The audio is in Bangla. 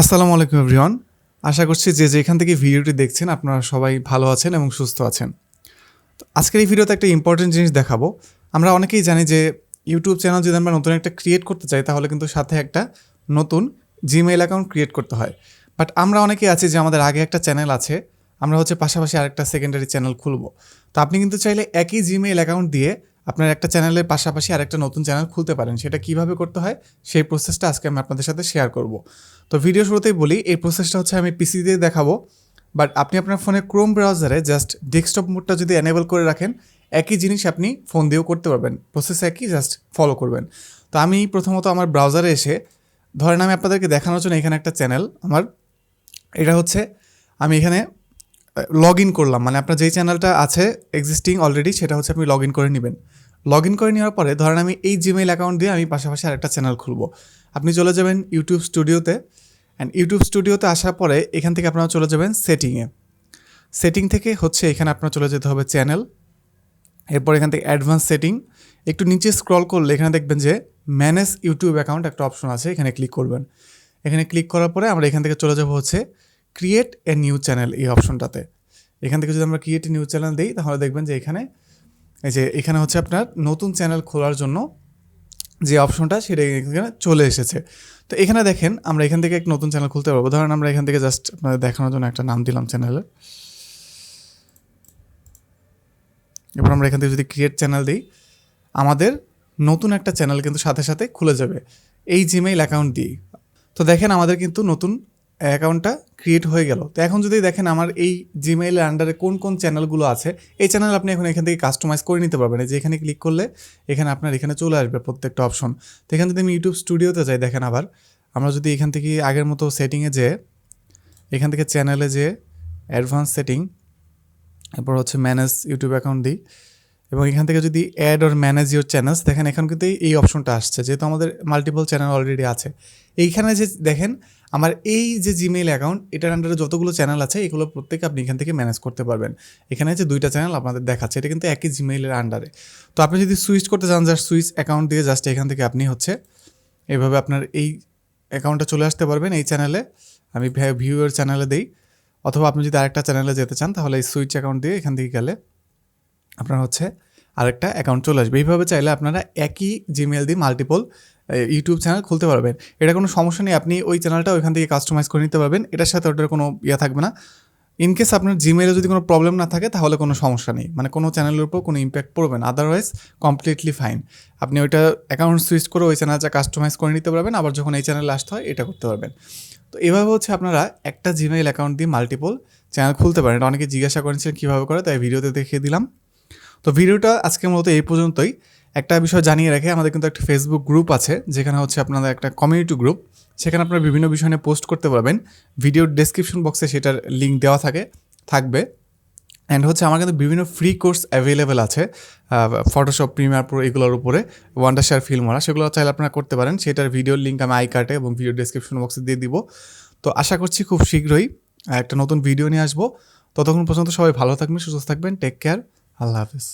আসসালামু আলাইকুম এভরিওয়ান আশা করছি যে যেখান থেকে ভিডিওটি দেখছেন, আপনারা সবাই ভালো আছেন এবং সুস্থ আছেন। তো আজকের এই ভিডিওতে একটা ইম্পর্টেন্ট জিনিস দেখাবো। আমরা অনেকেই জানি যে ইউটিউব চ্যানেল যদি আমরা নতুন একটা ক্রিয়েট করতে চাই, তাহলে কিন্তু সাথে একটা নতুন জিমেইল অ্যাকাউন্ট ক্রিয়েট করতে হয়। বাট আমরা অনেকেই আছি যে আমাদের আগে একটা চ্যানেল আছে, আমরা হচ্ছে পাশাপাশি আরেকটা সেকেন্ডারি চ্যানেল খুলবো। তো আপনি কিন্তু চাইলে একই জিমেইল অ্যাকাউন্ট দিয়ে আপনার একটা চ্যানেলের পাশাপাশি আরেকটা নতুন চ্যানেল খুলতে পারেন। সেটা কীভাবে করতে হয়, সেই প্রসেসটা আজকে আমি আপনাদের সাথে শেয়ার করব। তো ভিডিও শুরুতেই বলি, এই প্রসেসটা হচ্ছে আমি পিসি দিয়ে দেখাবো। বাট আপনি আপনার ফোনে ক্রোম ব্রাউজারে জাস্ট ডেস্কটপ মোডটা যদি এনেবল করে রাখেন, একই জিনিস আপনি ফোন দিয়েও করতে পারবেন। প্রসেস একই জাস্ট ফলো করবেন। তো আমি প্রথমত আমার ব্রাউজারে এসে, ধরেন আমি আপনাদেরকে দেখানোর জন্য এখানে একটা চ্যানেল আমার। এটা হচ্ছে, আমি এখানে লগ ইন করলাম মানে আপনার যেই চ্যানেলটা আছে এক্সিস্টিং অলরেডি সেটা হচ্ছে আপনি লগ ইন করে নেবেন। লগ ইন করে নেওয়ার পরে ধরেন আমি এই জিমেইল অ্যাকাউন্ট দিয়ে আমি পাশাপাশি আরেকটা চ্যানেল খুলবো। আপনি চলে যাবেন ইউটিউব স্টুডিওতে অ্যান্ড ইউটিউব স্টুডিওতে আসার পরে এখান থেকে আপনারা চলে যাবেন সেটিংয়ে সেটিং থেকে হচ্ছে এখানে আপনার চলে যেতে হবে চ্যানেল এরপর এখান থেকে অ্যাডভান্স সেটিং একটু নিচে স্ক্রল করলে এখানে দেখবেন যে ম্যানেজ ইউটিউব অ্যাকাউন্ট একটা অপশন আছে, এখানে ক্লিক করবেন। এখানে ক্লিক করার পরে আমরা এখান থেকে চলে যাব হচ্ছে ক্রিয়েট এ নিউ চ্যানেল এই অপশনটাতে এখান থেকে যদি আমরা ক্রিয়েট এ নিউ চ্যানেল দিই, তাহলে দেখবেন যে এখানে, এই যে এখানে হচ্ছে আপনার নতুন চ্যানেল খোলার জন্য যে অপশনটা সেটা এখানে চলে এসেছে। তো এখানে দেখেন, আমরা এখান থেকে এক নতুন চ্যানেল খুলতে পারব। ধরেন আমরা এখান থেকে জাস্ট আপনাদের দেখানোর জন্য একটা নাম দিলাম চ্যানেলের এবার আমরা এখান থেকে যদি ক্রিয়েট চ্যানেল দিই, আমাদের নতুন একটা চ্যানেল কিন্তু সাথে সাথে খুলে যাবে। এই জিমেইল অ্যাকাউন্ট দিয়েই। তো দেখেন আমাদের কিন্তু নতুন অ্যাকাউন্টটা ক্রিয়েট হয়ে গেল। তো এখন যদি দেখেন আমার এই জিমেইলের আন্ডারে কোন কোন চ্যানেলগুলো আছে, এই চ্যানেল আপনি এখন এখান থেকে কাস্টমাইজ করে নিতে পারবেন। যে এখানে ক্লিক করলে এখানে আপনার এখানে চলে আসবে প্রত্যেকটা অপশন তো এখানে যদি আমি ইউটিউব স্টুডিওতে যাই, দেখেন আবার। আমরা যদি এখান থেকে আগের মতো সেটিংয়ে যে এখান থেকে চ্যানেলে যে অ্যাডভান্স সেটিং এরপর হচ্ছে ম্যানেজ ইউটিউব অ্যাকাউন্ট দিই। এবং এখান থেকে যদি add or manage your channels দেখেন এখন কিন্তু এই অপশনটা আসছে, যেহেতু আমাদের মাল্টিপল চ্যানেল অলরেডি আছে। এইখানে যে দেখেন, আমার এই যে জিমেইল অ্যাকাউন্ট এটার আন্ডারে যতগুলো চ্যানেল আছে, এগুলো প্রত্যেকে আপনি এখান থেকে ম্যানেজ করতে পারবেন। এখানে যে দুইটা চ্যানেল আপনাদের দেখাচ্ছে, এটা কিন্তু একই জিমেইলের আন্ডারে তো আপনি যদি সুইচ করতে চান জাস্ট সুইচ অ্যাকাউন্ট দিয়ে জাস্ট এখান থেকে আপনি হচ্ছে এভাবে আপনার এই অ্যাকাউন্টটা চলে আসতে পারবেন, এই চ্যানেলে আমি ভিউয়ার চ্যানেলে দিই। অথবা আপনি যদি আরেকটা চ্যানেলে যেতে চান, তাহলে এই সুইচ অ্যাকাউন্ট দিয়ে এখান থেকে গেলে আপনার হচ্ছে আরেকটা অ্যাকাউন্ট চলে আসবে। এইভাবে চাইলে আপনারা একই জিমেল দিয়ে মাল্টিপল ইউটিউব চ্যানেল খুলতে পারবেন। এটা কোনো সমস্যা নেই, আপনি ওই চ্যানেলটা ওইখান থেকে কাস্টমাইজ করে নিতে পারবেন। এটার সাথে ওটার কোনো ইয়ে থাকবে না। ইন কেস আপনার জিমেলে যদি কোনো প্রবলেম না থাকে, তাহলে কোনো সমস্যা নেই। মানে কোনো চ্যানেলের উপর কোনো ইম্প্যাক্ট পড়বে না। আদারওয়াইজ কমপ্লিটলি ফাইন আপনি ওইটা অ্যাকাউন্ট সুইচ করে ওই চ্যানেলটা কাস্টমাইজ করে নিতে পারবেন। আবার যখন এই চ্যানেলে আসতে হয়, এটা করতে পারবেন। তো এভাবে হচ্ছে আপনারা একটা জিমেইল অ্যাকাউন্ট দিয়ে মাল্টিপল চ্যানেল খুলতে পারেন। অনেকে জিজ্ঞাসা করেছিলেন কীভাবে করে, তাই ভিডিওতে দেখিয়ে দিলাম। তো ভিডিওটা আজকের মতো এই পর্যন্তই। একটা বিষয় জানিয়ে রাখে আমাদের কিন্তু একটা ফেসবুক গ্রুপ আছে, যেখানে হচ্ছে আপনাদের একটা কমিউনিটি গ্রুপ সেখানে আপনারা বিভিন্ন বিষয় নিয়ে পোস্ট করতে পারবেন। ভিডিওর ডেসক্রিপশন বক্সে সেটার লিঙ্ক দেওয়া থাকে, থাকবে। অ্যান্ড হচ্ছে আমার কিন্তু বিভিন্ন ফ্রি কোর্স অ্যাভেলেবেল আছে ফটোশপ প্রিমিয়ার প্রো এগুলোর উপরে ওয়ান্ডার শেয়ার ফিল্ম ওরা, সেগুলো চাইলে আপনারা করতে পারেন। সেটার ভিডিওর লিঙ্ক আমি আই কার্টে এবং ভিডিও ডেসক্রিপশন বক্সে দিয়ে দিব। তো আশা করছি খুব শীঘ্রই একটা নতুন ভিডিও নিয়ে আসব। ততক্ষণ পর্যন্ত সবাই ভালো থাকবেন, সুস্থ থাকবেন take care আল্লাহ হাফিজ